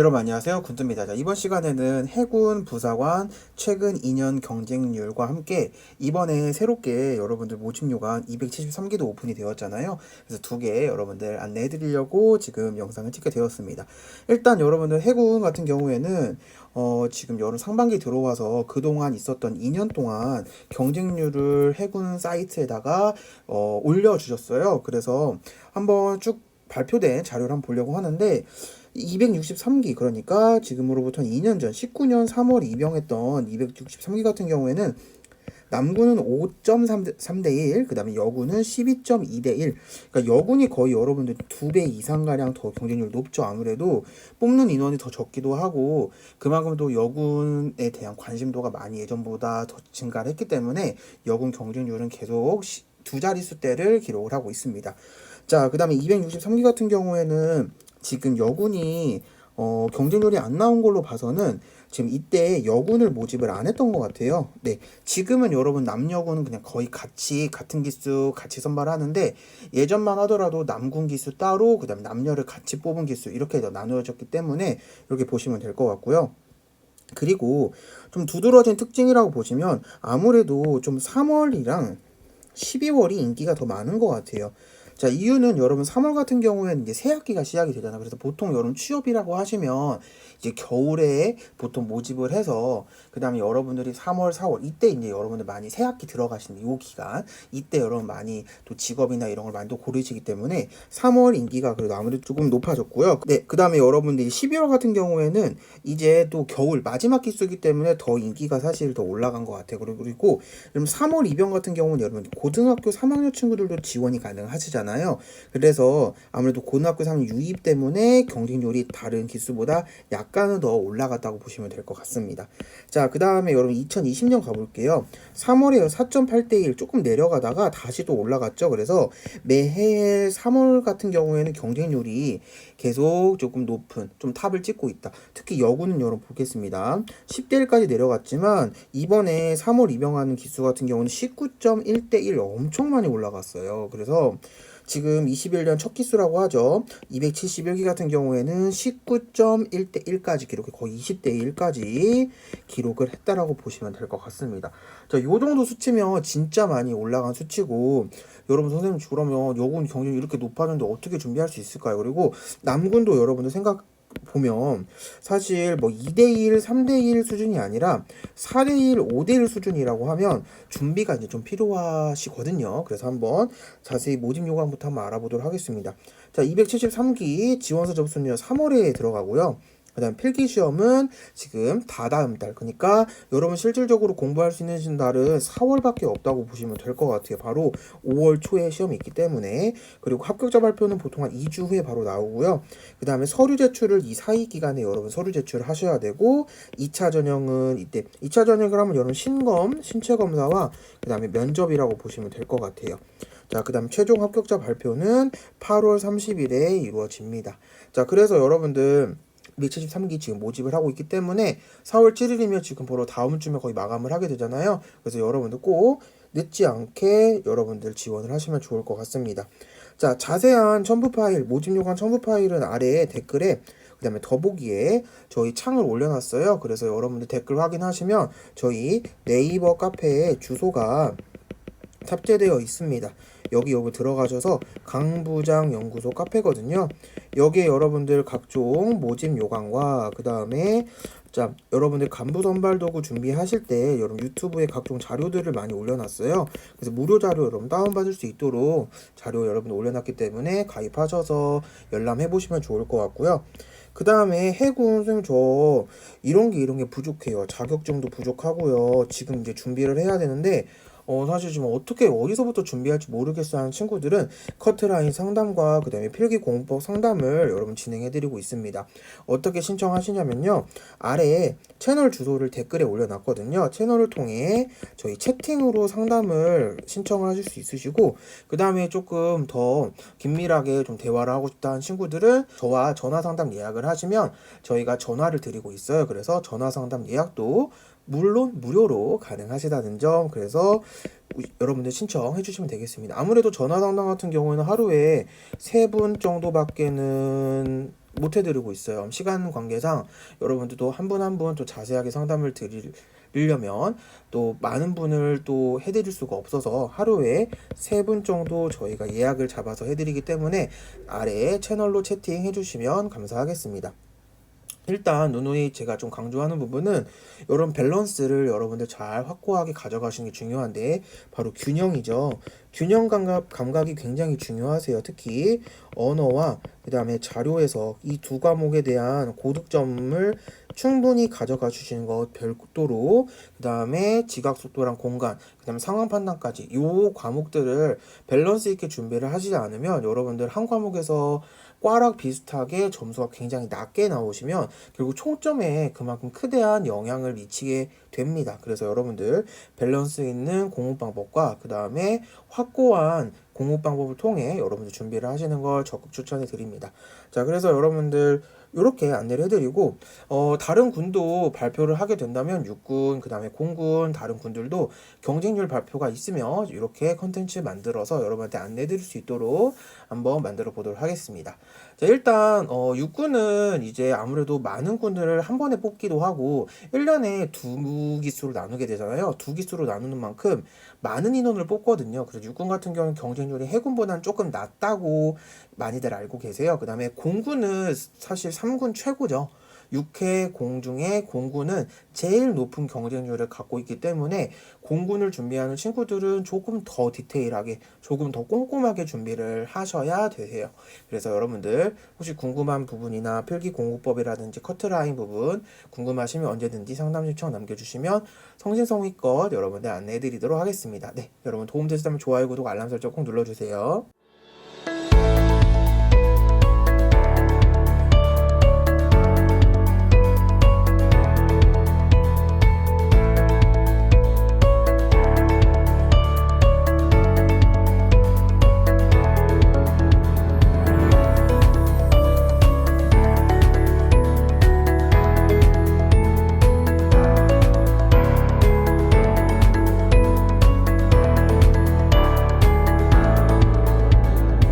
여러분 안녕하세요. 군뚜입니다. 자, 이번 시간에는 해군 부사관 최근 2년 경쟁률과 함께 이번에 새롭게 여러분들 모집 요강 273기도 오픈이 되었잖아요. 그래서 두 개 여러분들 안내해 드리려고 지금 영상을 찍게 되었습니다. 일단 여러분들 해군 같은 경우에는 어, 지금 여름 상반기 들어와서 그동안 있었던 2년 동안 경쟁률을 해군 사이트에다가 어, 올려주셨어요. 그래서 한번 쭉 발표된 자료를 한번 보려고 하는데 263기 그러니까 지금으로부터 2년 전 19년 3월 입영했던 263기 같은 경우에는 남군은 5.3대 1, 그 다음에 여군은 12.2대 1. 그러니까 여군이 거의 여러분들 두 배 이상가량 더 경쟁률 높죠. 아무래도 뽑는 인원이 더 적기도 하고 그만큼 또 여군에 대한 관심도가 많이 예전보다 더 증가를 했기 때문에 여군 경쟁률은 계속 시- 두 자릿수 대를 기록을 하고 있습니다. 자, 그 다음에 263기 같은 경우에는 지금 여군이 어, 경쟁률이 안 나온 걸로 봐서는 지금 이때 여군을 모집을 안 했던 것 같아요. 네. 지금은 여러분 남여군은 그냥 거의 같이 같은 기수 같이 선발하는데 예전만 하더라도 남군 기수 따로 그 다음에 남녀를 같이 뽑은 기수 이렇게 나누어졌기 때문에 이렇게 보시면 될 것 같고요. 그리고 좀 두드러진 특징이라고 보시면 아무래도 좀 3월이랑 12월이 인기가 더 많은 것 같아요. 자, 이유는 여러분 3월 같은 경우에는 이제 새 학기가 시작이 되잖아요. 그래서 보통 여러분 취업이라고 하시면 이제 겨울에 보통 모집을 해서 그다음에 여러분들이 3월, 4월 이때 이제 여러분들 많이 새 학기 들어가시는 요 기간 이때 여러분 많이 또 직업이나 이런 걸 많이 또 고르시기 때문에 3월 인기가 그래도 아무래도 조금 높아졌고요. 네, 그다음에 여러분들이 12월 같은 경우에는 이제 또 겨울 마지막 기수이기 때문에 더 인기가 사실 더 올라간 것 같아요. 그리고 그리고 여러분 3월 입영 같은 경우는 여러분 고등학교 3학년 친구들도 지원이 가능하시잖아요. 그래서 아무래도 고등학교 3학년 유입 때문에 경쟁률이 다른 기수보다 약간은 더 올라갔다고 보시면 될 것 같습니다. 자, 그 다음에 여러분 2020년 가볼게요. 3월에 4.8대 1 조금 내려가다가 다시 또 올라갔죠. 그래서 매해 3월 같은 경우에는 경쟁률이 계속 조금 높은 좀 탑을 찍고 있다. 특히 여군은 여러분 보겠습니다. 10대 1까지 내려갔지만 이번에 3월 입영하는 기수 같은 경우는 19.1대 1 엄청 많이 올라갔어요. 그래서 지금 21년 첫 기수라고 하죠. 271기 같은 경우에는 19.1대 1까지 기록해 거의 20대 1까지 기록을 했다라고 보시면 될 것 같습니다. 자, 요 정도 수치면 진짜 많이 올라간 수치고 여러분 선생님 그러면 여군 경쟁이 이렇게 높아졌는데 어떻게 준비할 수 있을까요? 그리고 남군도 여러분들 생각 보면 사실 뭐 2대1, 3대1 수준이 아니라 4대1, 5대1 수준이라고 하면 준비가 이제 좀 필요하시거든요. 그래서 한번 자세히 모집 요강부터 한번 알아보도록 하겠습니다. 자, 273기 지원서 접수는 3월에 들어가고요. 그 다음 필기 시험은 지금 다다음 달 그러니까 여러분 실질적으로 공부할 수 있는 날은 4월밖에 없다고 보시면 될 것 같아요. 바로 5월 초에 시험이 있기 때문에 그리고 합격자 발표는 보통 한 2주 후에 바로 나오고요. 그 다음에 서류 제출을 이 사이 기간에 여러분 서류 제출을 하셔야 되고 2차 전형은 이때 2차 전형을 하면 여러분 신검, 신체 검사와 그 다음에 면접이라고 보시면 될 것 같아요. 자, 그 다음 최종 합격자 발표는 8월 30일에 이루어집니다. 자, 그래서 여러분들 273기 지금 모집을 하고 있기 때문에 4월 7일이면 지금 바로 다음 주면 거의 마감을 하게 되잖아요. 그래서 여러분들 꼭 늦지 않게 여러분들 지원을 하시면 좋을 것 같습니다. 자, 자세한 첨부 파일, 모집 요관 첨부 파일은 아래에 댓글에 그 다음에 더보기에 저희 창을 올려놨어요. 그래서 여러분들 댓글 확인하시면 저희 네이버 카페에 주소가 탑재되어 있습니다. 여기 여기 들어가셔서 강부장 연구소 카페거든요. 여기에 여러분들 각종 모집 요강과 그 다음에 자 여러분들 간부 선발 도구 준비하실 때 여러분 유튜브에 각종 자료들을 많이 올려놨어요. 그래서 무료 자료 여러분 다운받을 수 있도록 자료 여러분 올려놨기 때문에 가입하셔서 열람해 보시면 좋을 것 같고요. 그 다음에 해군 선생님 저 이런 게 이런 게 부족해요. 자격증도 부족하고요. 지금 이제 준비를 해야 되는데 어 사실 지금 어떻게 어디서부터 준비할지 모르겠어 하는 친구들은 커트라인 상담과 그 다음에 필기 공법 상담을 여러분 진행해드리고 있습니다. 어떻게 신청하시냐면요 아래에 채널 주소를 댓글에 올려놨거든요. 채널을 통해 저희 채팅으로 상담을 신청하실 수 있으시고 그 다음에 조금 더 긴밀하게 좀 대화를 하고 싶다는 친구들은 저와 전화 상담 예약을 하시면 저희가 전화를 드리고 있어요. 그래서 전화 상담 예약도 물론 무료로 가능하시다는 점 그래서 우- 여러분들 신청해 주시면 되겠습니다. 아무래도 전화 상담 같은 경우에는 하루에 세 분 정도밖에는 못 해드리고 있어요. 시간 관계상 여러분들도 한 분 한 분 또 자세하게 상담을 드리려면 또 많은 분을 또 해드릴 수가 없어서 하루에 세 분 정도 저희가 예약을 잡아서 해드리기 때문에 아래에 채널로 채팅해 주시면 감사하겠습니다. 일단 누누이 제가 좀 강조하는 부분은 이런 밸런스를 여러분들 잘 확고하게 가져가시는 게 중요한데 바로 균형이죠. 균형 감각, 감각이 굉장히 중요하세요. 특히 언어와 그 다음에 자료 해석 이두 과목에 대한 고득점을 충분히 가져가 주시는 것 별도로 그 다음에 지각 속도랑 공간 그 다음에 상황 판단까지 요 과목들을 밸런스 있게 준비를 하시지 않으면 여러분들 한 과목에서 꽈락 비슷하게 점수가 굉장히 낮게 나오시면 결국 총점에 그만큼 크대한 영향을 미치게 됩니다. 그래서 여러분들 밸런스 있는 공부 방법과 그 다음에 확고한 공부 방법을 통해 여러분들 준비를 하시는 걸 적극 추천해 드립니다. 자, 그래서 여러분들 이렇게 안내를 해드리고 어, 다른 군도 발표를 하게 된다면 육군, 그 다음에 공군, 다른 군들도 경쟁률 발표가 있으면 이렇게 컨텐츠 만들어서 여러분한테 안내드릴 수 있도록 한번 만들어 보도록 하겠습니다. 자, 일단 어, 육군은 이제 아무래도 많은 군들을 한 번에 뽑기도 하고 1년에 두 기수로 나누게 되잖아요. 두 기수로 나누는 만큼 많은 인원을 뽑거든요. 그래서 육군 같은 경우는 경쟁률이 해군보다는 조금 낮다고 많이들 알고 계세요. 그 다음에 공군은 사실 3군 최고죠. 6회 공중에 공군은 제일 높은 경쟁률을 갖고 있기 때문에 공군을 준비하는 친구들은 조금 더 디테일하게, 조금 더 꼼꼼하게 준비를 하셔야 되세요. 그래서 여러분들 혹시 궁금한 부분이나 필기 공부법이라든지 커트라인 부분 궁금하시면 언제든지 상담 신청 남겨주시면 성신성의껏 여러분들 안내해드리도록 하겠습니다. 네, 여러분 도움 되셨다면 좋아요, 구독, 알람 설정 꼭 눌러주세요.